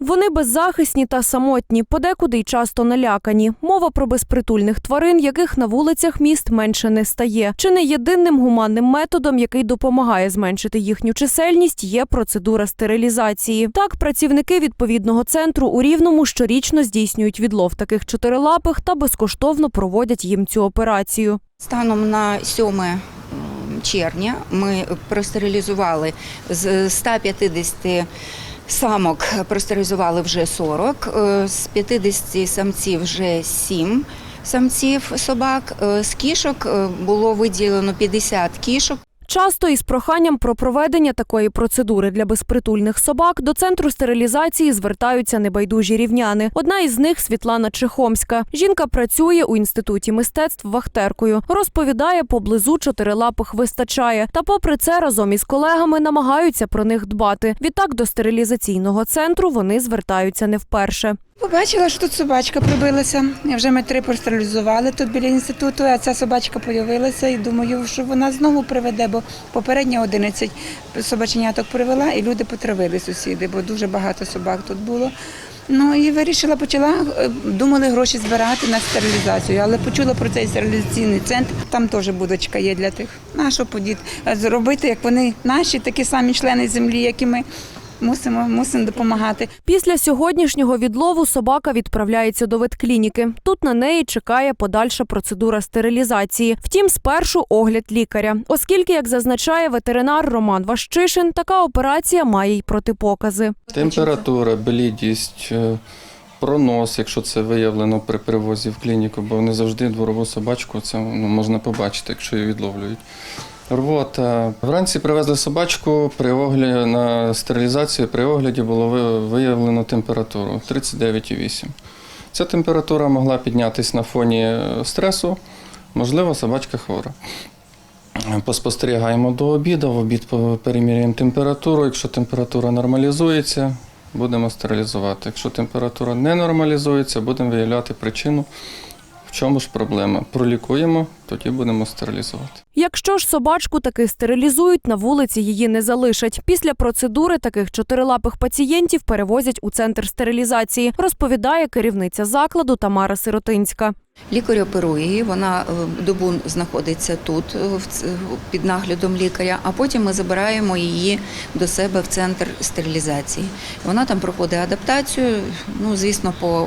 Вони беззахисні та самотні, подекуди й часто налякані. Мова про безпритульних тварин, яких на вулицях міст менше не стає. Чи не єдиним гуманним методом, який допомагає зменшити їхню чисельність, є процедура стерилізації. Так, працівники відповідного центру у Рівному щорічно здійснюють відлов таких чотирилапих та безкоштовно проводять їм цю операцію. Станом на 7 червня ми простерилізували з 150 самок простерилізували вже 40, е, з 50 самців вже 7 самців собак. Е, З кішок е, було виділено 50 кішок. Часто із проханням про проведення такої процедури для безпритульних собак до центру стерилізації звертаються небайдужі рівняни. Одна із них Світлана Чехомська. Жінка працює у інституті мистецтв вахтеркою. Розповідає, поблизу чотирилапих вистачає. Та, попри це, разом із колегами намагаються про них дбати. Відтак до стерилізаційного центру вони звертаються не вперше. Побачила, що тут собачка прибилася. Вже ми три простерилізували тут біля інституту, а ця собачка з'явилася і думаю, що вона знову приведе, бо попередня 11 собаченяток привела і люди потравили сусіди, бо дуже багато собак тут було. Ну і вирішила, почала, е, думали гроші збирати на стерилізацію, але почула про цей стерилізаційний центр. Там теж будочка є для тих. На що подіти? Зробити, як вони наші, такі самі члени землі, як і ми. Мусимо, мусимо допомагати. Після сьогоднішнього відлову собака відправляється до ветклініки. Тут на неї чекає подальша процедура стерилізації. Втім, спершу огляд лікаря, оскільки, як зазначає ветеринар Роман Ващишин, така операція має й протипокази. Температура, блідість, е, пронос, якщо це виявлено при привозі в клініку, бо не завжди дворову собачку це ну, можна побачити, якщо її відловлюють. Рвота. Вранці привезли собачку при огляді на стерилізацію. При огляді було виявлено температуру 39,8. Ця температура могла піднятися на фоні е, стресу. Можливо, собачка хвора. Поспостерігаємо до обіду, в обід переміряємо температуру. Якщо температура нормалізується, будемо стерилізувати. Якщо температура не нормалізується, будемо виявляти причину, в чому ж проблема. Пролікуємо, тоді будемо стерилізувати. Якщо ж собачку таки стерилізують, на вулиці її не залишать. Після процедури таких чотирилапих пацієнтів перевозять у центр стерилізації, розповідає керівниця закладу Тамара Сиротинська. Лікар оперує її, вона е, добу знаходиться тут е, ц- під наглядом лікаря, а потім ми забираємо її до себе в центр стерилізації. Вона там проходить адаптацію, ну звісно, по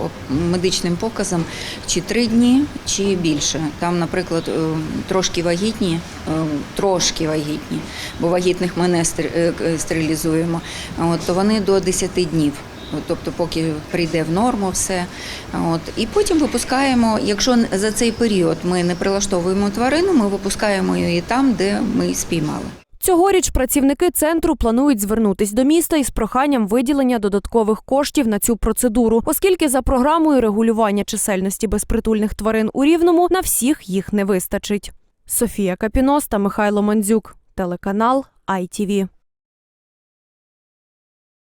медичним показам, чи три дні, чи більше. Там, наприклад, е, трошки вагітні, е, трошки вагітні, бо вагітних ми не е, стерилізуємо. То вони до 10 днів. Тобто, поки прийде в норму все. От. І потім випускаємо, якщо за цей період ми не прилаштовуємо тварину, ми випускаємо її там, де ми спіймали. Цьогоріч працівники центру планують звернутись до міста із проханням виділення додаткових коштів на цю процедуру, оскільки за програмою регулювання чисельності безпритульних тварин у Рівному на всіх їх не вистачить. Софія Капінос та Михайло Мандзюк, телеканал ITV.